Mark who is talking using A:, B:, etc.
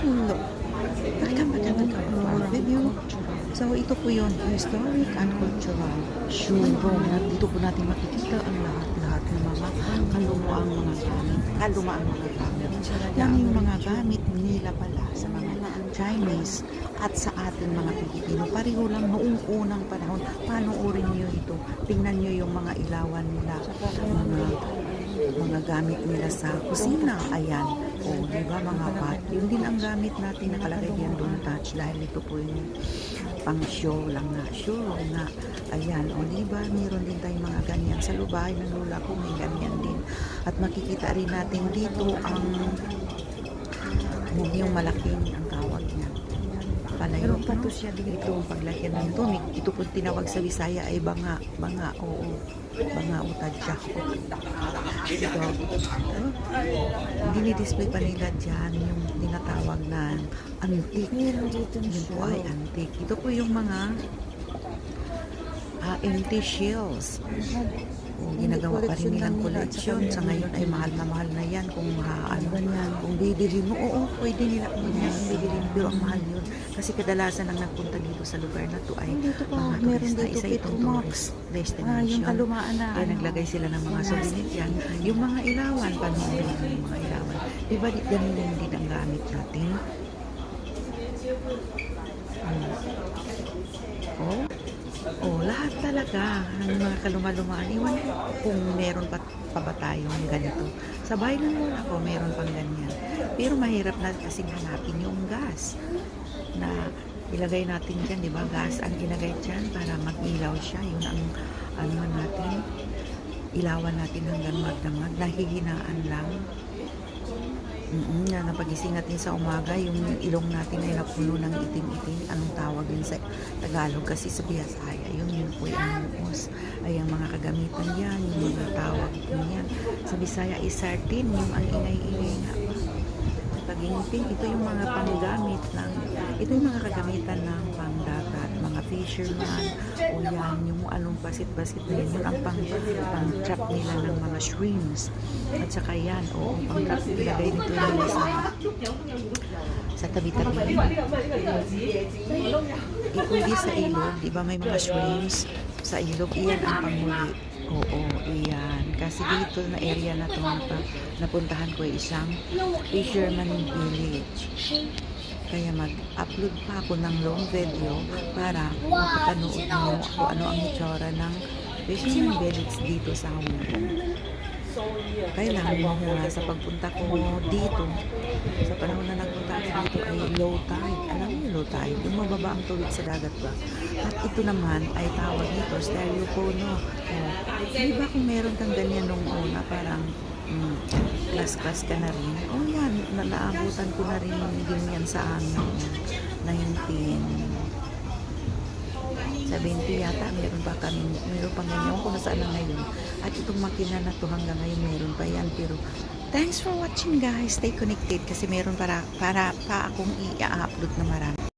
A: Hello. Welcome back our review. So, ito po yun, historic and cultural showroom. Dito po natin makikita ang lahat-lahat ng mga kalumaang mga gamit. Kalumaang mga gamit. Yan yung mga gamit nila pala sa mga Chinese at sa ating mga Pilipino. Pareho lang noong unang panahon. Panoorin nyo ito. Tingnan nyo yung mga ilawan nila. Mga mga gamit nila sa kusina. Ayan. O, di ba mga pot? Yun din ang gamit natin nakalagay diyan doon touch dahil ito po yung pang show lang na. Show na. Ayan. O, di ba? Meron din tayong mga ganyan. Sa lubahay ng lola ko may ganyan din. At makikita rin natin dito ang yung malaking ang tawag niya. Palayo pa to siya dito. Paglagyan ng ito, may- ito po tinawag sa Bisaya ay banga. Banga, oo. Banga o tadya. Ito. Oh, Dinidisplay pa nila dyan yung tinatawag na antique. Yun po ay antique. Ito po yung mga ah, empty shells. Ginagawa pa rin nilang collection. Sa ngayon ay mahal na mahal na yan. Kung ha, ano, kung bibili mo, oo, pwede nila kung yan mo. Pero ang mahal yun. Kasi kadalasan ang nagpunta dito sa lugar na to ay
B: Dito pa,
A: mga turista.
B: dito
A: Isa itong tourist
B: Ah,
A: destination.
B: yung kalumaan na
A: Kaya
B: ano.
A: naglagay sila ng mga souvenir yan. Yung mga ilawan, mo yung mga ilawan. Diba di ganun din din ang gamit natin? Hmm. Oh, oh, lahat talaga ng mga kaluma-lumaan. Iwan ko kung meron pa, pa ba tayong ganito. Sa bahay ng lola ko, meron pang ganyan. Pero mahirap na kasing hanapin yung gas na ilagay natin dyan, di ba? Gas ang ilagay dyan para mag-ilaw siya. Yun ang ano natin, ilawan natin hanggang magdamag. Nahihinaan lang. Mm na napagising natin sa umaga, yung ilong natin ay napuno ng itim-itim. Anong tawag yun sa Tagalog? Kasi sa Biyasaya, yun yun po yung. Kagamitan yan, yung mga tawag po yan. Sa Bisaya is sardine, yung ang ingay-ingay nga ba? Paginting, ito yung mga panggamit ng, ito yung mga kagamitan ng pangdagat, mga fisherman, o yan, yung anong basit-basit na yun, ang pang, pang-trap nila ng mga shrimps. At saka yan, o ilagay nito nila sa, sa tabi-tabi. Iuli sa ilog, di ba may mga shrimps sa ilog, iyan ang panghuli. Oo, iyan. Kasi dito na area na ito na napuntahan ko ay isang fisherman village. Kaya mag-upload pa ako ng long video para mapapanood nyo kung ano ang itsura ng fisherman village dito sa Hong Kong. Kailangan mo nga sa pagpunta ko dito, sa panahon na nagpunta ako dito ay low tide. Low tide? Yung mababa ang tubig sa dagat ba? At ito naman ay tawag dito, styrofono. Oh, di ba kung meron kang ganyan nung una, parang mm, class-class ka na rin? Oh yan, na naabutan ko na rin din yan sa ano, 19 70 yata, meron pa kami, meron pa ganyan kung nasaan na ngayon. At itong makina na to hanggang ngayon meron pa yan. Pero thanks for watching guys. Stay connected kasi meron para, para pa akong i-upload na marami.